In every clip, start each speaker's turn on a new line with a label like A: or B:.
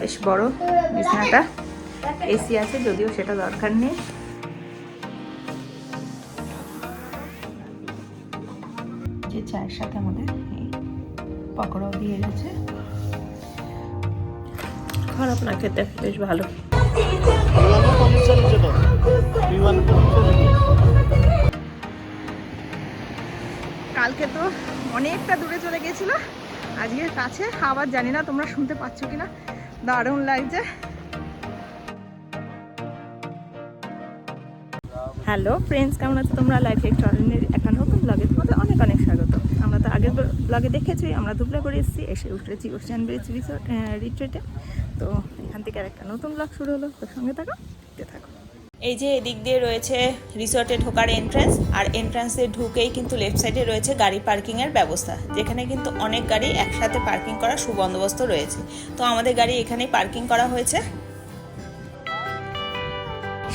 A: বেশ বড় বিছানাটা। এসি আছে, যদিও সেটা দরকার নেই। যে চায়ের সাথে আমাদের এই পকোড়াও দিয়ে গেছে। খারাপ না খেতে, বেশ ভালো। কালকে তো অনেকটা দূরে চলে গেছিল আজকে কাছে, আবার জানি না তোমরা শুনতে পাচ্ছ কিনা। দারুণ লাগছে। হ্যালো ফ্রেন্ডস কেমন আছো তোমরা? লাইফ এক্সট্রাঅর্ডিনারি একটা নতুন ব্লগে তোমাদের অনেক অনেক স্বাগত। আমরা তো আগের ব্লগে দেখেছি, আমরা দুবলা করে এসেছি, এসে উঠেছি ওশিয়ান ব্রিজ রিসোর্ট রিট্রিটে তো এখান থেকে আর একটা নতুন ব্লগ শুরু হলো তোর সঙ্গে থাকো। এই যে এদিক দিয়ে রয়েছে রিসর্টে ঢোকার এন্ট্রান্স আর এন্ট্রান্সে ঢুকেই কিন্তু লেফট সাইডে রয়েছে গাড়ি পার্কিংয়ের ব্যবস্থা, যেখানে কিন্তু অনেক গাড়ি একসাথে পার্কিং করার সুবন্দোবস্ত রয়েছে। তো আমাদের গাড়ি এখানেই পার্কিং করা হয়েছে।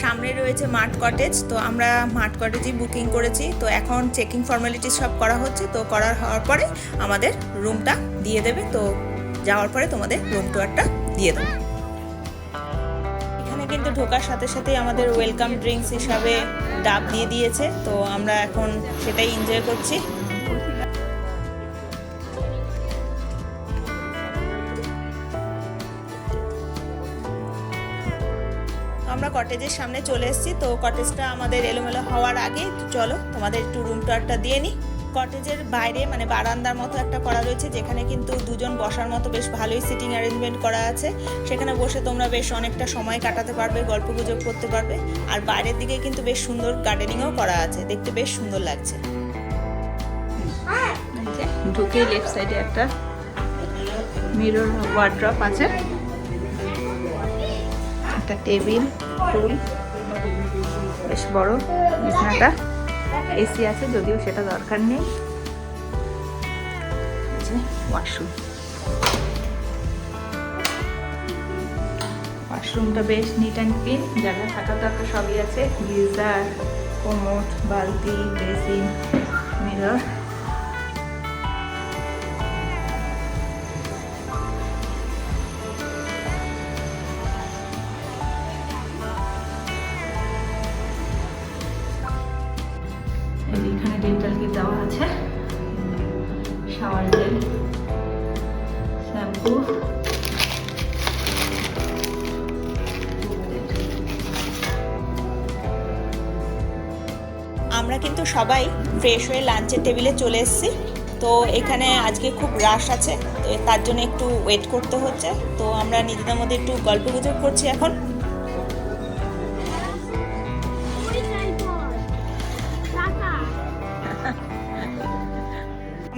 A: সামনে রয়েছে মাঠ কটেজ তো আমরা মাঠ কটেজই বুকিং করেছি। তো এখন চেকিং ফর্মালিটি সব করা হচ্ছে, তো করার হওয়ার পরে আমাদের রুমটা দিয়ে দেবে। তো যাওয়ার পরে তোমাদের রুম টুয়ারটা দিয়ে দেবো। কিন্তু ঢোকার সাথে সাথেই আমাদের ওয়েলকাম ড্রিঙ্কস হিসাবে ডাব দিয়ে দিয়েছে। তো আমরা এখন সেটাই এনজয় করছি। আমরা কটেজের সামনে চলে এসেছি। তো কটেজটা আমাদের এলোমেলো হওয়ার আগে, চলো তোমাদের একটু রুম টুয়ারটা দিয়ে নিই। কটেজের বাইরে মানে বারান্দার মতো একটা করা রয়েছে, যেখানে কিন্তু দুজন বসার মতো বেশ ভালোই সিটিং অ্যারেঞ্জমেন্ট করা আছে। সেখানে বসে তোমরা বেশ অনেকটা সময় কাটাতে পারবে, গল্প গুজব করতে পারবে। আর বাইরের দিকে কিন্তু বেশ সুন্দর গার্ডেনিংও করা আছে, দেখতে বেশ সুন্দর লাগছে। ঢুকে লেফট সাইডে একটা মিরর ওয়ার্ড্রপ আছে। একটা টেবিল টুল বেশ বড়, বিছানাটা। এসি আছে, যদিও সেটা দরকার নেই। ওয়াশরুম ওয়াশরুমটা বেশ নিট অ্যান্ড ক্লিন যারা থাকা দরকার সবই আছে। গিজার কোমোট বালতি বেসিন মিরর আছে। শাওয়ার জেল, শ্যাম্পু, আমরা কিন্তু সবাই ফ্রেশ হয়ে লাঞ্চের টেবিলে চলে এসেছি। তো এখানে আজকে খুব রাশ আছে, তো তার জন্য একটু ওয়েট করতে হচ্ছে। তো আমরা নিজেদের মধ্যে একটু গল্প গুজব করছি এখন।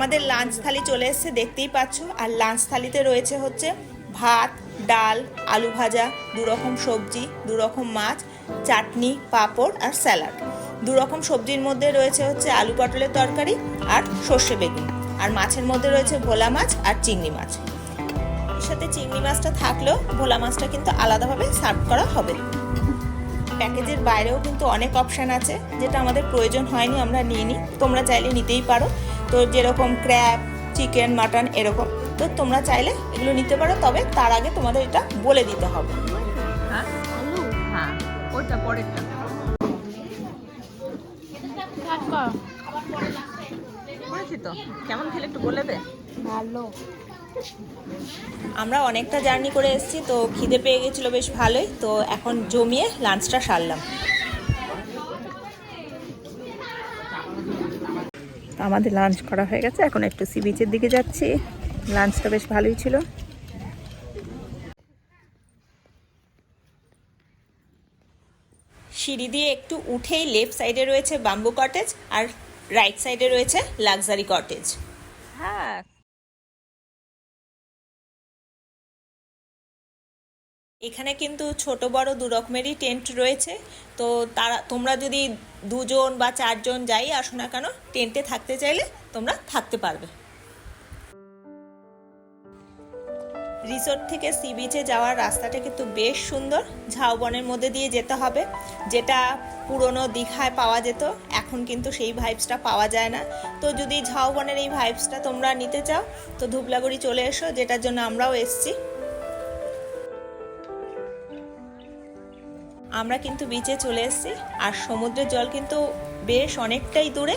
A: আমাদের লাঞ্চ থালি চলে এসেছে, দেখতেই পাচ্ছ। আর লাঞ্চ থালিতে রয়েছে হচ্ছে ভাত, ডাল, আলু ভাজা দু রকম সবজি দু রকম মাছ, চাটনি, পাঁপড় আর স্যালাড। দু রকম সবজির মধ্যে রয়েছে হচ্ছে আলু পটলের তরকারি আর সর্ষে বেগুন। আর মাছের মধ্যে রয়েছে ভোলা মাছ আর চিংড়ি মাছ। এর সাথে চিংড়ি মাছটা থাকলেও ভোলা মাছটা কিন্তু আলাদাভাবে সার্ভ করা হবে। প্যাকেজের বাইরেও কিন্তু অনেক অপশান আছে, যেটা আমাদের প্রয়োজন হয়নি, আমরা নিয়ে নিই তোমরা চাইলে নিতেই পারো। তো যেরকম ক্র্যাব চিকেন মাটন এরকম। তো তোমরা চাইলে এগুলো নিতে পারো তবে তার আগে তোমাদের এটা বলে দিতে হবে। হ্যাঁ? হ্যাঁ কেমন খেলে একটু বলে দে।
B: ভালো।
A: আমরা অনেকটা জার্নি করে এসেছি তো খিদে পেয়ে গেছিল বেশ ভালোই তো এখন জমিয়ে লাঞ্চটা সারলাম। আমাদের লাঞ্চ করা হয়ে গেছে। এখন একটু সি বিচের দিকে যাচ্ছি। লাঞ্চটা বেশ ভালোই ছিল। সিঁড়ি দিয়ে একটু উঠেই লেফট সাইডে রয়েছে বাম্বু কটেজ আর রাইট সাইডে রয়েছে লাক্সারি কটেজ হ্যাঁ এখানে কিন্তু ছোট বড় দু রকমেরই টেন্ট রয়েছে। তো তারা, তোমরা যদি দুজন বা চারজন যাই আসো না কেন টেন্টে থাকতে চাইলে তোমরা থাকতে পারবে। রিসোর্ট থেকে সি বিচে যাওয়ার রাস্তাটা কিন্তু বেশ সুন্দর। ঝাউবনের মধ্যে দিয়ে যেতে হবে। যেটা পুরনো দীঘায় পাওয়া যেত, এখন কিন্তু সেই ভাইবসটা পাওয়া যায় না। তো যদি ঝাউবনের এই ভাইবসটা তোমরা নিতে চাও, তো ধুবলাগুড়ি চলে এসো, যেটার জন্য আমরাও এসছি। আমরা কিন্তু বিচে চলে এসেছি। আর সমুদ্রের জল কিন্তু বেশ অনেকটাই দূরে।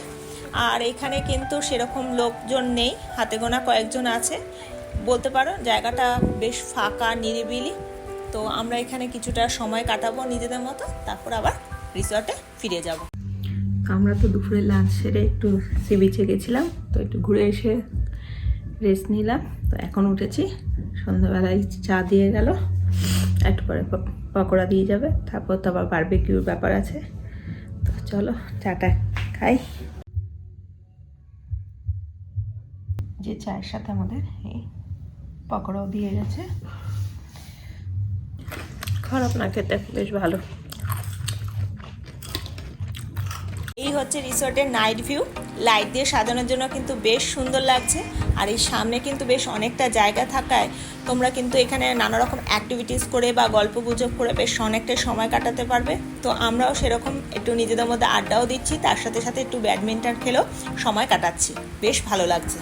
A: আর এখানে কিন্তু সেরকম লোকজন নেই, হাতে গোনা কয়েকজন আছে। বলতে পারো, জায়গাটা বেশ ফাঁকা, নিরিবিলি। তো আমরা এখানে কিছুটা সময় কাটাবো নিজেদের মতো, তারপর আবার রিসর্টে ফিরে যাব। আমরা তো দুপুরে লাঞ্চ সেরে একটু সি বিচে গেছিলাম, তো একটু ঘুরে এসে রেস্ট নিলাম। তো এখন উঠেছি, সন্ধ্যাবেলায় চা দিয়ে গেল, একটু পরে পকোড়া দিয়ে যাবে, তারপর তো আবার বারবিকিউর ব্যাপার আছে। তো চলো চাটা খাই যে চায়ের সাথে আমাদের এই পকোড়াও দিয়ে গেছে। খারাপ না খেতে, বেশ ভালো। এই হচ্ছে রিসর্টের নাইট ভিউ। লাইট দিয়ে সাজানোর জন্য কিন্তু বেশ সুন্দর লাগছে। আর এই সামনে কিন্তু বেশ অনেকটা জায়গা থাকায় তোমরা কিন্তু এখানে নানা রকম অ্যাক্টিভিটিস করে বা গল্প গুজব করে বেশ অনেকটা সময় কাটাতে পারবে। তো আমরাও সেরকম একটু নিজেদের মধ্যে আড্ডাও দিচ্ছি, তার সাথে সাথে একটু ব্যাডমিন্টন খেলেও সময় কাটাচ্ছি। বেশ ভালো লাগছে।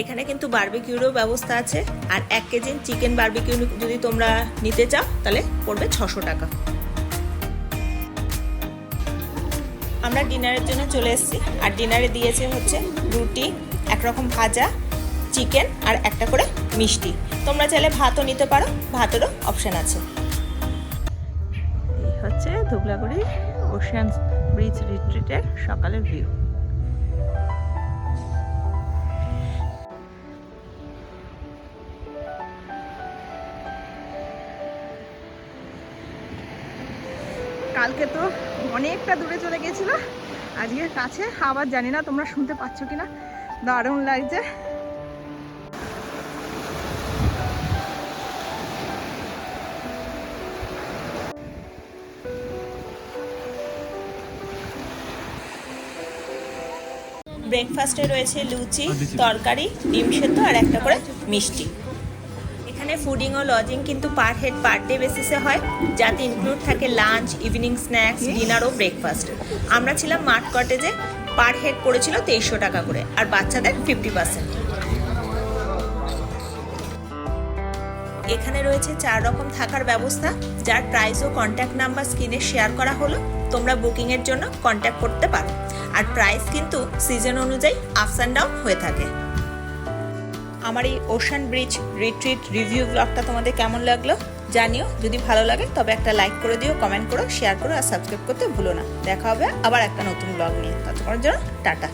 A: এখানে কিন্তু বারবিকিউরও ব্যবস্থা আছে। আর এক কেজি চিকেন বারবিকিউ যদি তোমরা নিতে চাও, তাহলে পড়বে ছশো টাকা। আমরা ডিনারের জন্য চলে এসেছি। আর ডিনারে দিয়েছে হচ্ছে রুটি, একরকম ভাজা, চিকেন আর একটা করে মিষ্টি। তোমরা চাইলে ভাতও নিতে পারো, ভাতেরও অপশান আছে। হচ্ছে ধুবলাগুড়ি ওশিয়ান ব্রিজ রিট্রিটের সকালের ভিউ।
C: কালকে তো অনেকটা দূরে চলে গেছিল। আজকে কাছে আবার জানি না তোমরা শুনতে পাচ্ছ কিনা। দারুণ লাগছে।
A: ব্রেকফাস্টে রয়েছে লুচি। তরকারি ডিম সেদ্ধ আর একটা করে মিষ্টি। এখানে ফুডিং ও লজিং কিন্তু পার হেড পার ডে বেসিসে হয়। যাতে ইনক্লুড থাকে লাঞ্চ ইভিনিং স্ন্যাক্স ডিনার ও ব্রেকফাস্ট আমরা ছিলাম মাঠ কটেজে পার হেড পড়েছিল তেইশশো টাকা করে আর বাচ্চাদের ফিফটি পার্সেন্ট এখানে রয়েছে চার রকম থাকার ব্যবস্থা যার প্রাইস ও কন্ট্যাক্ট নাম্বার স্ক্রিনে শেয়ার করা হলো। তোমরা বুকিংয়ের জন্য কন্ট্যাক্ট করতে পারো। আর প্রাইস কিন্তু সিজন অনুযায়ী আপস অ্যান্ড ডাউন হয়ে থাকে। আমার এই ওশান ব্রিজ রিট্রিট রিভিউ ব্লগটা তোমাদের কেমন লাগল জানিও। যদি ভালো লাগে, তবে একটা লাইক করে দিও কমেন্ট করো শেয়ার করো, আর সাবস্ক্রাইব করতে ভুলো না। দেখা হবে আবার একটা নতুন ব্লগ নিয়ে। ততক্ষণের জন্য টাটা।